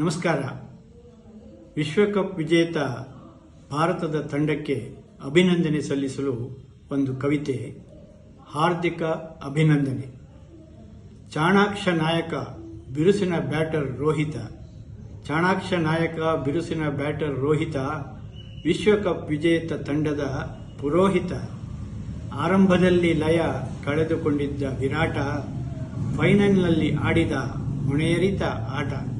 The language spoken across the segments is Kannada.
ನಮಸ್ಕಾರ. ವಿಶ್ವಕಪ್ ವಿಜೇತ ಭಾರತದ ತಂಡಕ್ಕೆ ಅಭಿನಂದನೆ ಸಲ್ಲಿಸಲು ಒಂದು ಕವಿತೆ, ಹಾರ್ದಿಕ ಅಭಿನಂದನೆ. ಚಾಣಾಕ್ಷ ನಾಯಕ ಬಿರುಸಿನ ಬ್ಯಾಟರ್ ರೋಹಿತ. ಚಾಣಾಕ್ಷ ನಾಯಕ ಬಿರುಸಿನ ಬ್ಯಾಟರ್ ರೋಹಿತ ವಿಶ್ವಕಪ್ ವಿಜೇತ ತಂಡದ ಪುರೋಹಿತ. ಆರಂಭದಲ್ಲಿ ಲಯ ಕಳೆದುಕೊಂಡಿದ್ದ ವಿರಾಟ, ಫೈನಲ್ನಲ್ಲಿ ಆಡಿದ ಹೊಣೆಯರಿತ ಆಟ.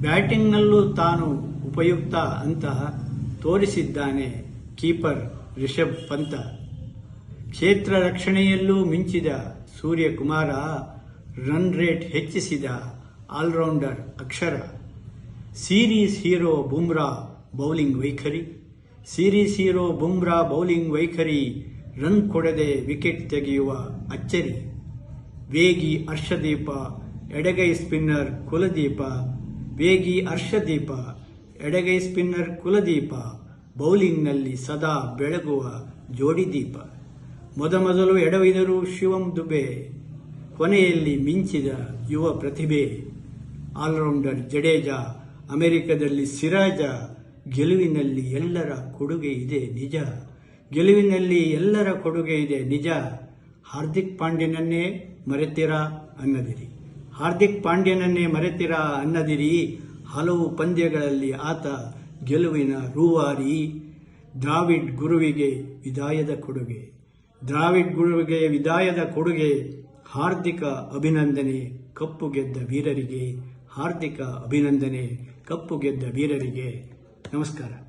ಬ್ಯಾಟಿಂಗ್ನಲ್ಲೂ ತಾನು ಉಪಯುಕ್ತ ಅಂತ ತೋರಿಸಿದ್ದಾನೆ ಕೀಪರ್ ರಿಷಬ್ ಪಂತ. ಕ್ಷೇತ್ರ ರಕ್ಷಣೆಯಲ್ಲೂ ಮಿಂಚಿದ Suryakumar, run rate ಹೆಚ್ಚಿಸಿದ allrounder Axar. Series hero Bumrah bowling ವೈಖರಿ. ಸೀರೀಸ್ ಹೀರೋ ಬುಮ್ರಾ ಬೌಲಿಂಗ್ ವೈಖರಿ ರನ್ ಕೊಡದೆ ವಿಕೆಟ್ ತೆಗೆಯುವ ಅಚ್ಚರಿ. ವೇಗಿ ಹರ್ಷದೀಪ, ಎಡಗೈ ಸ್ಪಿನ್ನರ್ ಕುಲದೀಪ ವೇಗಿ ಹರ್ಷದೀಪ, ಎಡಗೈ ಸ್ಪಿನ್ನರ್ ಕುಲದೀಪ, ಬೌಲಿಂಗ್ನಲ್ಲಿ ಸದಾ ಬೆಳಗುವ ಜೋಡಿದೀಪ. ಮೊದಮೊದಲು ಎಡವಿದರು ಶಿವಂ ದುಬೆ, ಕೊನೆಯಲ್ಲಿ ಮಿಂಚಿದ ಯುವ ಪ್ರತಿಭೆ. ಆಲ್ರೌಂಡರ್ ಜಡೇಜಾ, ಅಮೆರಿಕದಲ್ಲಿ ಸಿರಾಜ, ಗೆಲುವಿನಲ್ಲಿ ಎಲ್ಲರ ಕೊಡುಗೆ ಇದೆ ನಿಜ. ಗೆಲುವಿನಲ್ಲಿ ಎಲ್ಲರ ಕೊಡುಗೆ ಇದೆ ನಿಜ. ಹಾರ್ದಿಕ್ ಪಾಂಡ್ಯನನ್ನೇ ಮರೆತೀರಾ ಅನ್ನದಿರಿ. ಹಾರ್ದಿಕ್ ಪಾಂಡ್ಯನನ್ನೇ ಮರೆತಿರಾ ಅನ್ನದಿರಿ. ಹಲವು ಪಂದ್ಯಗಳಲ್ಲಿ ಆತ ಗೆಲುವಿನ ರೂವಾರಿ. ದ್ರಾವಿಡ್ ಗುರುವಿಗೆ ವಿದಾಯದ ಕೊಡುಗೆ. ದ್ರಾವಿಡ್ ಗುರುವಿಗೆ ವಿದಾಯದ ಕೊಡುಗೆ. ಹಾರ್ದಿಕ ಅಭಿನಂದನೆ, ಕಪ್ಪು ಗೆದ್ದ ವೀರರಿಗೆ. ಹಾರ್ದಿಕ ಅಭಿನಂದನೆ, ಕಪ್ಪು ಗೆದ್ದ ವೀರರಿಗೆ. ನಮಸ್ಕಾರ.